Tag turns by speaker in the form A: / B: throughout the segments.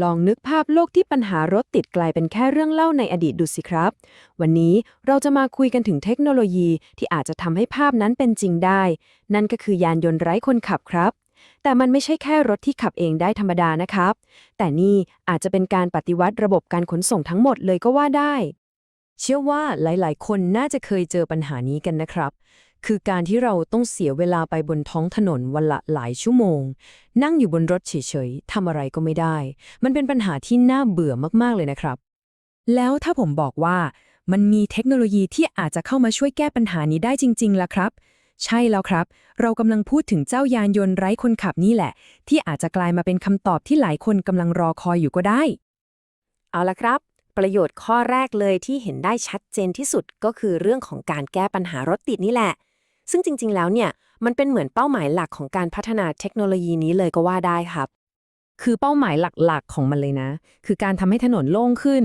A: ลองนึกภาพโลกที่ปัญหารถติดกลายเป็นแค่เรื่องเล่าในอดีตดูสิครับ วันนี้เราจะมาคุยกันถึงเทคโนโลยีที่อาจจะทำให้ภาพนั้นเป็นจริงได้ นั่นก็คือยานยนต์ไร้คนขับครับ แต่มันไม่ใช่แค่รถที่ขับเองได้ธรรมดานะครับ แต่นี่อาจจะเป็นการปฏิวัติระบบการขนส่งทั้งหมดเลยก็ว่าได้ เชื่อว่าหลาย ๆ คนน่าจะเคยเจอปัญหานี้กันนะครับ คือการที่เราต้องเสียเวลาไปบนท้องถนนวันละหลายชั่วโมง นั่งอยู่บนรถเฉยๆทำอะไรก็ไม่ได้ มันเป็นปัญหาที่น่าเบื่อมากๆเลยนะครับ
B: แล้วถ้าผมบอกว่ามันมีเทคโนโลยีที่อาจจะเข้ามาช่วยแก้ปัญหานี้ได้จริงๆล่ะครับ ใช่แล้วครับ เรากำลังพูดถึงเจ้ายานยนต์ไร้คนขับนี่แหละ ที่อาจจะกลายมาเป็นคำตอบที่หลายคนกำลังรอคอยอยู่ก็ได้
A: เอาละครับ ประโยชน์ข้อแรกเลยที่เห็นได้ชัดเจนที่สุดก็คือเรื่องของการแก้ปัญหารถติดนี่แหละ ซึ่งจริง ๆ แล้วเนี่ยมันเป็นเหมือนเป้าหมายหลักของการพัฒนาเทคโนโลยีนี้เลยก็ว่าได้ครับ
B: คือเป้าหมายหลักๆของมันเลยนะ คือการทำให้ถนนโล่งขึ้น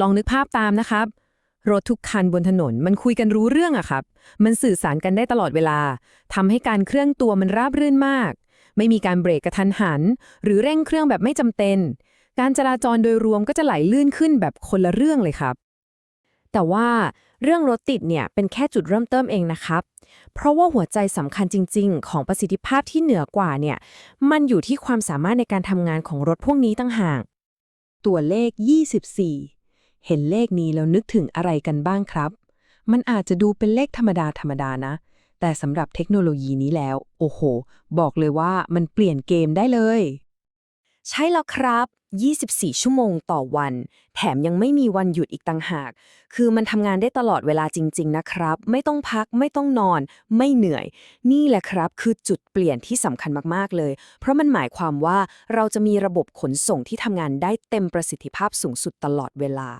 B: ลองนึกภาพตามนะครับ รถทุกคันบนถนนมันคุยกันรู้เรื่องอะครับ มันสื่อสารกันได้ตลอดเวลาทำให้การเคลื่อนตัวมันราบรื่นมาก ไม่มีการเบรกกระทันหัน หรือเร่งเครื่องแบบไม่จำเป็น การจราจรโดยรวมก็จะไหลลื่นขึ้นแบบคนละเรื่องเลยครับ
A: แต่ว่าเรื่องรถติดเนี่ยเป็นแค่จุดเริ่มต้นเองนะครับ เพราะว่าหัวใจสำคัญจริง ๆ ของประสิทธิภาพที่เหนือกว่าเนี่ยมันอยู่ที่ความสามารถในการทำงานของรถพวกนี้ตั้งหาก ตัวเลข 24 เห็นเลขนี้แล้วนึกถึงอะไรกันบ้างครับ มันอาจจะดูเป็นเลขธรรมดาธรรมดานะ แต่สำหรับเทคโนโลยีนี้แล้ว โอ้โห บอกเลยว่ามันเปลี่ยนเกมได้เลย ใช่แล้วครับ 24 ชั่วโมงต่อวัน แถมยังไม่มีวันหยุดอีกต่างหาก คือมันทำงานได้ตลอดเวลาจริง ๆ นะครับ ไม่ต้องพัก ไม่ต้องนอน ไม่เหนื่อย นี่แหละครับ คือจุดเปลี่ยนที่สำคัญมากๆ เลย เพราะมันหมายความว่าเราจะมีระบบขนส่งที่ทำงานได้เต็มประสิทธิภาพสูงสุดตลอดเวลา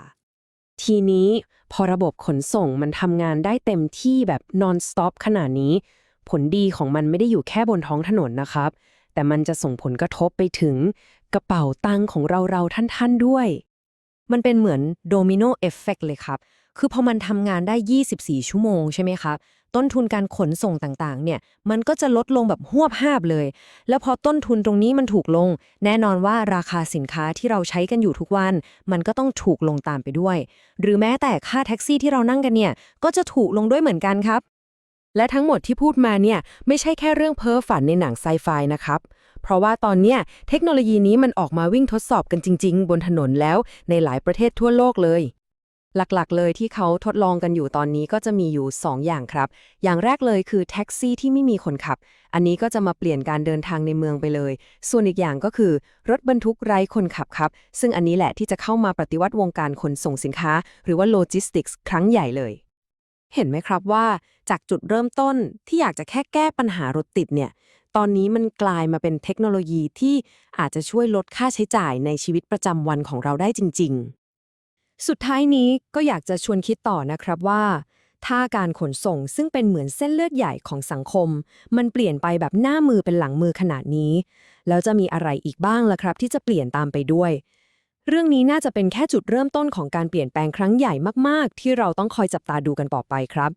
A: ทีนี้พอระบบขนส่งมันทำงานได้เต็มที่แบบ non stop ขนาดนี้ ผลดีของมันไม่ได้อยู่แค่บนท้องถนนนะครับ แต่มันจะส่งผลกระทบไปถึงกระเป๋าตังของเราเราท่านๆด้วย มันเป็นเหมือนโดมิโนเอฟเฟกเลยครับ คือพอมันทำงานได้ 24 ชั่วโมงใช่ไหมครับต้นทุนการขนส่งต่างๆ เนี่ย มันก็จะลดลงแบบหวบห้าบเลย แล้วพอต้นทุนตรงนี้มันถูกลง แน่นอนว่าราคาสินค้าที่เราใช้กันอยู่ทุกวัน มันก็ต้องถูกลงตามไปด้วย หรือแม้แต่ค่าแท็กซี่ที่เรานั่งกันเนี่ย ก็จะถูกลงด้วยเหมือนกันครับ และทั้งหมดที่พูดมาเนี่ยไม่ใช่แค่เรื่องเพ้อฝันในหนังไซไฟนะครับ เพราะว่าตอนเนี้ยเทคโนโลยีนี้มันออกมาวิ่งทดสอบกันจริง ๆ บนถนนแล้วในหลายประเทศทั่วโลกเลย หลักๆ เลยที่เขาทดลองกันอยู่ตอนนี้ก็จะมีอยู่ 2 อย่างครับ อย่างแรกเลยคือแท็กซี่ที่ไม่มีคนขับ อันนี้ก็จะมาเปลี่ยนการเดินทางในเมืองไปเลย ส่วนอีกอย่างก็คือ รถบรรทุกไร้คนขับครับ ซึ่งอันนี้แหละที่จะเข้ามาปฏิวัติวงการขนส่งสินค้า หรือว่าโลจิสติกส์ครั้งใหญ่เลย เห็นไหมครับว่าจากจุดเริ่มต้นที่อยากจะแค่แก้ปัญหารถติดเนี่ย ตอนนี้มันกลายมาเป็นเทคโนโลยีที่อาจจะช่วยลดค่าใช้จ่ายในชีวิตประจำวันของเราได้จริง ๆ สุดท้ายนี้ก็อยากจะชวนคิดต่อนะครับว่า ถ้าการขนส่งซึ่งเป็นเหมือนเส้นเลือดใหญ่ของสังคม มันเปลี่ยนไปแบบหน้ามือเป็นหลังมือขนาดนี้ แล้วจะมีอะไรอีกบ้างล่ะครับ ที่จะเปลี่ยนตามไปด้วย เรื่องนี้น่าจะเป็นแค่จุดเริ่มต้นของการเปลี่ยนแปลงครั้งใหญ่มากๆ ที่เราต้องคอยจับตาดูกันต่อไปครับ